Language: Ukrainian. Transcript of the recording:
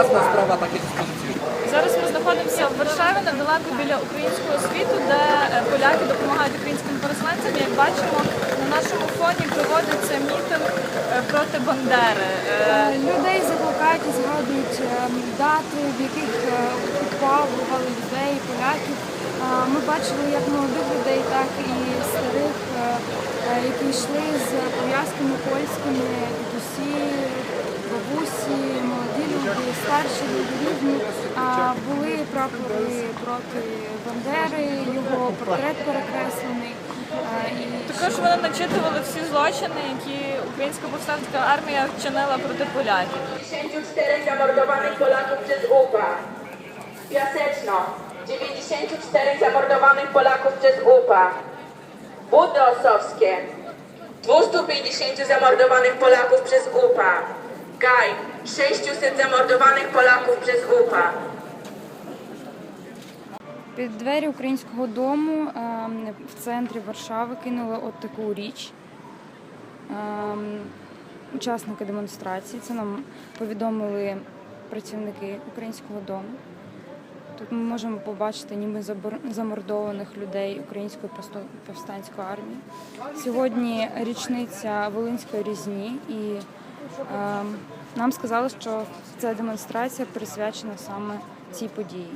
Ясна справа, такі диспозиції. Зараз ми знаходимося в Варшаві недалеко біля українського світу, де е, поляки допомагають українським переселенцям. Як бачимо, на нашому фоні проводиться мітинг е, проти Бандери. Е, Людей закликають і згадують дати, в яких окуповували людей, поляків. Ми бачили як молодих людей, так і старих, які йшли з пов'язками польськими, люди, старші рідні. Були прапори проти Бандери, його портрет перекреслений. І Також вони начитували всі злочини, які українська повстанська армія вчинила проти поляків. 94 zamordowanych Polaków przez UPA. Piaseczno. 94 zamordowanych Polaków przez UPA. Budy Osowskie. 250 zamordowanych Polaków przez UPA. Gaj. 600 zamordowanych Polaków przez UPA. Під двері українського дому ем, в центрі Варшави кинули от таку річ. Ем, Учасники демонстрації. Це нам повідомили працівники українського дому. Тут ми можемо побачити ніби замордованих людей української повстанської армії. Сьогодні річниця Волинської різні, і нам сказали, що ця демонстрація присвячена саме цій події.